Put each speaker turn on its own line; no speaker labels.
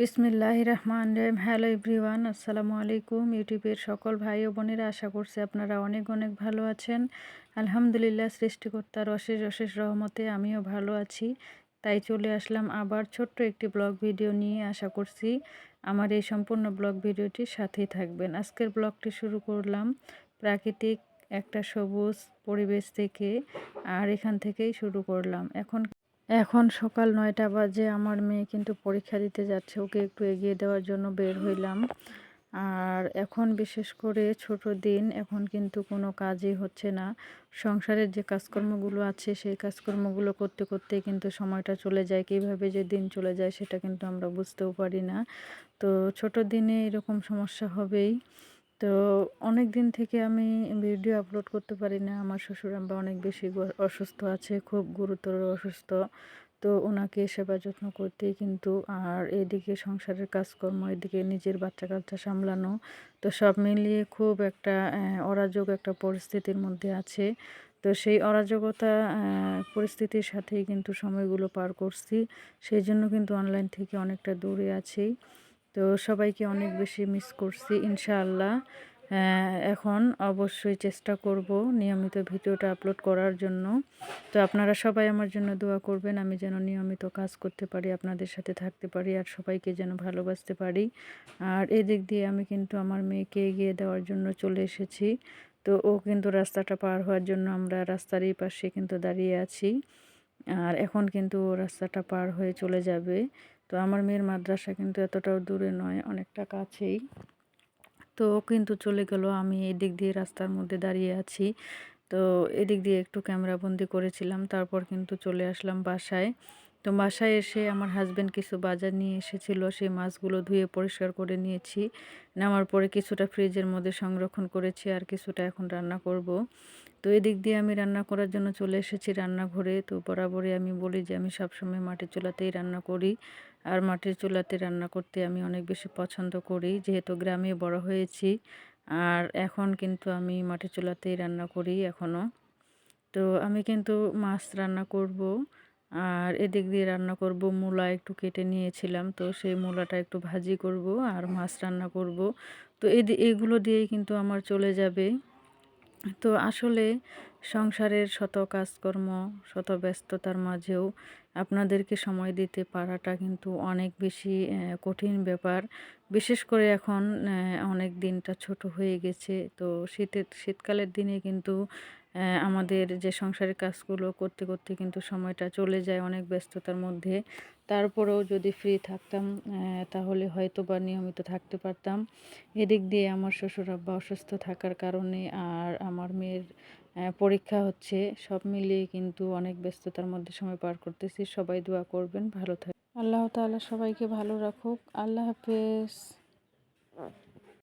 বিসমিল্লাহ রহমান রহিম। Hello everyone আসসালামু আলাইকুম ইউটিউবের সকল ভাই ও বোনেরা, আশা করছি আপনারা অনেক অনেক ভালো আছেন। আলহামদুলিল্লাহ, সৃষ্টিকর্তার অশেষ অশেষ রহমতে আমিও ভালো আছি। তাই চলে আসলাম আবার ছোট্ট একটি ব্লগ ভিডিও নিয়ে। আশা করছি আমার এই সম্পূর্ণ ব্লগ ভিডিওটির সাথেই থাকবেন। আজকের ব্লগটি শুরু করলাম প্রাকৃতিক একটা সবুজ পরিবেশ থেকে, আর এখান থেকেই শুরু করলাম। এখন এখন সকাল নয়টা বাজে, আমার মেয়ে কিন্তু পরীক্ষা দিতে যাচ্ছে, ওকে একটু এগিয়ে দেওয়ার জন্য বের হইলাম। আর এখন বিশেষ করে ছোট দিন, এখন কিন্তু কোনো কাজই হচ্ছে না। সংসারের যে কাজকর্মগুলো আছে, সেই কাজকর্মগুলো করতে করতে কিন্তু সময়টা চলে যায়, কীভাবে যে দিন চলে যায় সেটা কিন্তু আমরা বুঝতেও পারি না। তো ছোট দিনে এরকম সমস্যা হবেই। তো অনেক দিন থেকে আমি ভিডিও আপলোড করতে পারি না। আমার শ্বশুর আম্বা অনেক বেশি অসুস্থ আছে, খুব গুরুতর অসুস্থ। তো ওনাকে সেবা যত্ন করতেই কিন্তু আর এদিকে সংসারের কাজকর্ম, এদিকে নিজের বাচ্চা কাচ্চা সামলানো, তো সব মিলিয়ে খুব একটা অরাজক একটা পরিস্থিতির মধ্যে আছে। তো সেই অরাজকতা পরিস্থিতির সাথেই কিন্তু সময়গুলো পার করছি। সেই জন্য কিন্তু অনলাইন থেকে অনেকটা দূরে আছি। তো সবাইকে অনেক বেশি মিস করছি, ইনশাআল্লাহ। এখন অবশ্যই চেষ্টা করব নিয়মিত ভিডিওটা আপলোড করার জন্য। তো আপনারা সবাই আমার জন্য দোয়া করবেন, আমি যেন নিয়মিত কাজ করতে পারি, আপনাদের সাথে থাকতে পারি আর সবাইকে যেন ভালোবাসতে পারি। আর এদিক দিয়ে আমি কিন্তু আমার মেয়েকে এগিয়ে দেওয়ার জন্য চলে এসেছি। তো ও কিন্তু রাস্তাটা পার হওয়ার জন্য আমরা রাস্তার এই পাশে কিন্তু দাঁড়িয়ে আছি। আর এখন কিন্তু ও রাস্তাটা পার হয়ে চলে যাবে। তো আমার মেয়ের মাদ্রাসা কিন্তু এতটাও দূরে নয়, অনেকটা কাছেই। তো কিন্তু চলে গেল, আমি এদিক দিয়ে রাস্তার মধ্যে দাঁড়িয়ে আছি। তো এদিক দিয়ে একটু ক্যামেরাবন্দি করেছিলাম, তারপর কিন্তু চলে আসলাম বাসায়। তো বাসায় এসে আমার হাজব্যান্ড কিছু বাজার নিয়ে এসেছিল, সেই মাছগুলো ধুয়ে পরিষ্কার করে নিয়েছি। নেওয়ার পরে কিছুটা ফ্রিজের মধ্যে সংরক্ষণ করেছি আর কিছুটা এখন রান্না করব। তো এদিক দিয়ে আমি রান্না করার জন্য চলে এসেছি রান্নাঘরে। তো বরাবরই আমি বলি যে আমি সবসময় মাটির চুলাতেই রান্না করি। আর মাটির চুলাতে রান্না করতে আমি অনেক বেশি পছন্দ করি, যেহেতু গ্রামে বড় হয়েছি। আর এখন কিন্তু আমি মাটির চুলাতেই রান্না করি এখনও তো আমি কিন্তু মাছ রান্না করব। আর এদিক দিয়ে রান্না করব, মূলা একটু কেটে নিয়েছিলাম, তো সেই মূলাটা একটু ভাজি করব আর মাছ রান্না করব। তো এগুলো দিয়েই কিন্তু আমার চলে যাবে। তো আসলে সংসারের শত কাজকর্ম, শত ব্যস্ততার মাঝেও আপনাদেরকে সময় দিতে পারাটা কিন্তু অনেক বেশি কঠিন ব্যাপার। বিশেষ করে এখন অনেক দিনটা ছোট হয়ে গেছে, তো শীতের শীতকালের দিনে কিন্তু আমাদের যে সংসারের কাজগুলো করতে করতে কিন্তু সময়টা চলে যায় অনেক ব্যস্ততার মধ্যে। তারপরেও যদি ফ্রি থাকতাম তাহলে হয়তো বা নিয়মিত থাকতে পারতাম। এদিক দিয়ে আমার শ্বশুর আব্বা অসুস্থ থাকার কারণে আর আমার মেয়ের পরীক্ষা হচ্ছে, সব মিলিয়ে কিন্তু অনেক ব্যস্ততার মধ্যে সময় পার করতেছি। সবাই দোয়া করবেন, ভালো থাকে আল্লাহ তাআলা সবাইকে ভালো রাখুক। আল্লাহ হাফেজ।